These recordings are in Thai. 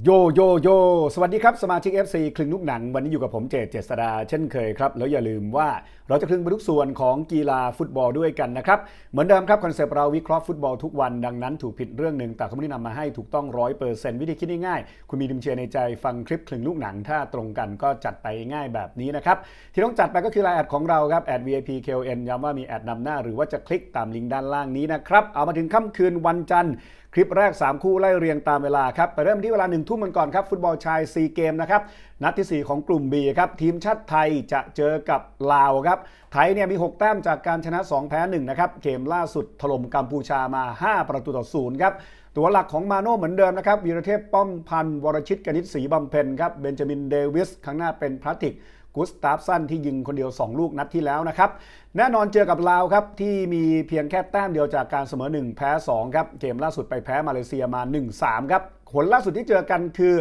โยโยโย สวัสดีครับ สมาชิก FC คลึงลูกหนัง วันนี้อยู่กับผมเจตเจษดาเช่นเคยครับ แล้วอย่าลืมว่าเราจะคลึงไปทุกส่วนของกีฬาฟุตบอลด้วยกันนะครับ เหมือนเดิมครับ คอนเซปต์เราวิเคราะห์ฟุตบอลทุกวันดังนั้นถูกผิดเรื่องหนึ่งแต่เขาไม่ได้นำมาให้ถูกต้องร้อยเปอร์เซ็นต์วิธีคิดง่ายๆคุณมีดิมเชียร์ในใจฟังคลิปคลึงลูกหนัง ถ้าตรงกันก็จัดไปง่ายแบบนี้นะครับที่ต้องจัดไปก็คือไลน์แอดของเราครับแอด VIP KON ย้ำว่ามีแอดนำหน้า หรือว่าจะคลิกตามลิงก์ด้านล่างนี้นะครับเอามาถึงค่ำคืนวันจันทร์ คลิปแรก 3 คู่ไล่เรียงตามเวลาครับ ไปเริ่มที่เวลา1ทุ่มกันก่อนครับ ฟุตบอลชาย 4 เกมนะครับ นัดที่ 4 ของกลุ่ม B ครับ ทีมชาติไทยจะเจอกับลาวครับ ไทยเนี่ยมี 6 แต้มจากการชนะ 2 แพ้ 1 นะครับ เกมล่าสุดถล่มกัมพูชามา 5 ประตูต่อศูนย์ครับตัวหลักของมาโน่เหมือนเดิมนะครับวีรเทพป้อมพันธ์วรชิตกนิษฐ์ศรีบำเพ็ญครับเบนจามินเดวิสข้างหน้าเป็นพลาติก กุสตาฟสันที่ยิงคนเดียว 2 ลูกนัดที่แล้วนะครับ แน่นอนเจอกับลาวครับ ที่มีเพียงแค่แต้มเดียวจากการเสมอ 1 แพ้ 2 ครับ เกมล่าสุดไปแพ้มาเลเซียมา 1-3 ครับผลล่าสุดที่เจอกันคือ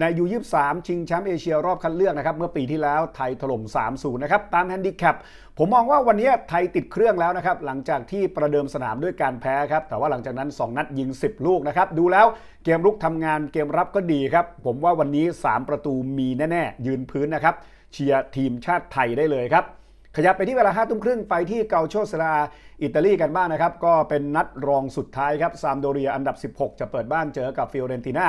ในยู23ชิงแชมป์เอเชียรอบคัดเลือกนะครับ เมื่อปีที่แล้วไทยถล่ม 3-0 นะครับ ตามแฮนดิแคปผมมองว่าวันนี้ไทยติดเครื่องแล้วนะครับ หลังจากที่ประเดิมสนามด้วยการแพ้ครับ แต่ว่าหลังจากนั้น 2 นัดยิง 10 ลูกนะครับ ดูแล้วเกมรุกทำงานเกมรับก็ดีครับ ผมว่าวันนี้ 3 ประตูมีแน่ ๆ ยืนพื้นนะครับ เชียร์ทีมชาติไทยได้เลยครับ ขยับไปที่เวลา5ทุ่มครึ่งไปที่เกาโชสลาอิตาลีกันบ้างนะครับ ก็เป็นนัดรองสุดท้ายครับซามโดเรียอันดับ 16 จะเปิดบ้านเจอกับฟิโอเรนติน่า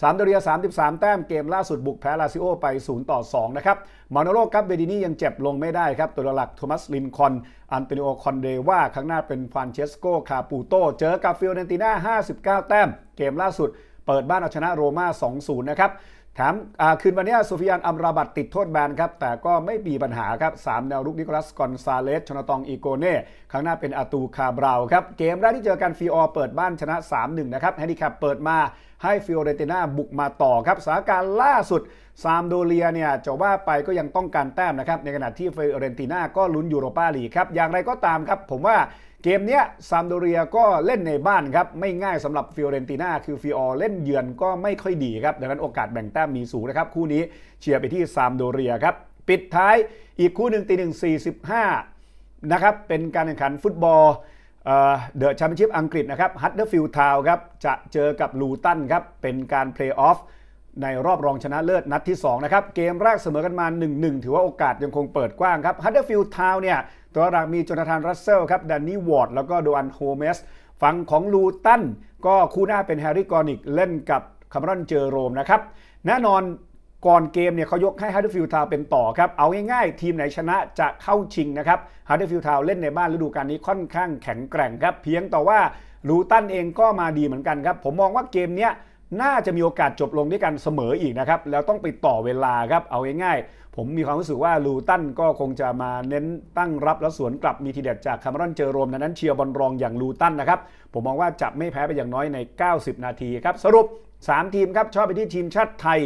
ซามโดเรีย 33 แต้มเกมล่าสุดบุกแพ้ลาซิโอไป0ต่อ2นะครับมาโนโลกับเบดินี่ยังเจ็บลงไม่ได้ครับ ตัวหลักโทมัสลินคอนอันเตนิโอคอนเดว่าข้างหน้าเป็นฟานเชสโกคาปูโตเจอกับฟิโอเรนติน่า59 แต้ม เกมล่าสุดเปิดบ้านเอาชนะโรม่า 2-0 นะครับ แถมคืนวันนี้โซฟิยานอัมราบัตติดโทษแบนครับ แต่ก็ไม่มีปัญหาครับสามแนวรุกนิโคลัสกอนซาเลสชนตองอีโกเน่ข้างหน้าเป็นอาตูคาบราวครับ เกมแรกที่เจอกันฟีออเปิดบ้านชนะ 3-1 นะครับแฮนดิแคปเปิดมาให้ฟิโอเรติน่าบุกมาต่อครับสถานการณ์ล่าสุด ซามโดเลียเนี่ยจะว่าไปก็ยังต้องการแต้มนะครับ ในขณะที่เฟอเรนติน่าก็ลุ้นยูโรปาลีครับ อย่างไรก็ตามครับ ผมว่าเกมนี้ซามโดเรียก็เล่นในบ้านครับ ไม่ง่ายสำหรับฟิโอเรนติน่าคือฟิออเล่นเยือนก็ไม่ค่อยดีครับ ดังนั้นโอกาสแบ่งแต้มมีสูงนะครับ คู่นี้เชียร์ไปที่ซามโดเรียครับ ปิดท้ายอีกคู่หนึ่งตีหนึ่งสี่สิบห้านะครับเป็นการแข่งขันฟุตบอลเดอะแชมเปี้ยนชิพอังกฤษนะครับฮัตเดอร์ฟิลด์ทาวครับจะเจอกับลูตันครับเป็นการเพลย์ออฟ ในรอบรองชนะเลิศนัดที่ 2 นะครับ เกมแรกเสมอกันมา 1-1 ถือว่าโอกาสยังคงเปิดกว้างครับฮัตเดอร์ฟิลด์ทาวเนี่ย ตัวหลักมีโจนาธานรัสเซลครับแดนนี่วอร์ดแล้วก็โดอันโฮเมสฝั่งของลูตันก็คู่หน้าเป็นแฮร์รี่กอนิกเล่นกับคาร์มรอนเจอโรมนะครับแน่นอนก่อนเกมเนี่ยเขายกให้ฮัตเดอร์ฟิลด์ทาวเป็นต่อครับ เอาง่ายๆ ทีมไหนชนะจะเข้าชิงนะครับฮัตเดอร์ฟิลด์ทาวเล่นในบ้านฤดูกาลนี้ค่อนข้างแข็งแกร่งครับ เพียงแต่ว่าลูตันเองก็มาดีเหมือนกันครับ ผมมองว่าเกมเนี้ย น่าจะมีโอกาสจบลงด้วยกันเสมออีกนะครับ แล้วต้องไปต่อเวลาครับ เอาง่ายๆ ผมมีความรู้สึกว่าลูตันก็คงจะมาเน้นตั้งรับแล้วสวนกลับมีทีเด็ดจากคาร์มรอนเจอโรมนั้นเชียร์บอลรองอย่างลูตันนะครับ ผมมองว่าจะไม่แพ้ไปอย่างน้อยใน 90 นาทีครับ สรุป 3 ทีมครับ ชอบไปที่ทีมชาติไทย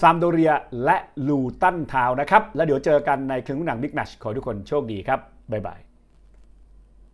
ซามโดเรียและลูตันทาวนะครับ แล้วเดี๋ยวเจอกันในครึ่งหนังบิ๊กแมชขอทุกคนโชคดีครับบ๊ายบาย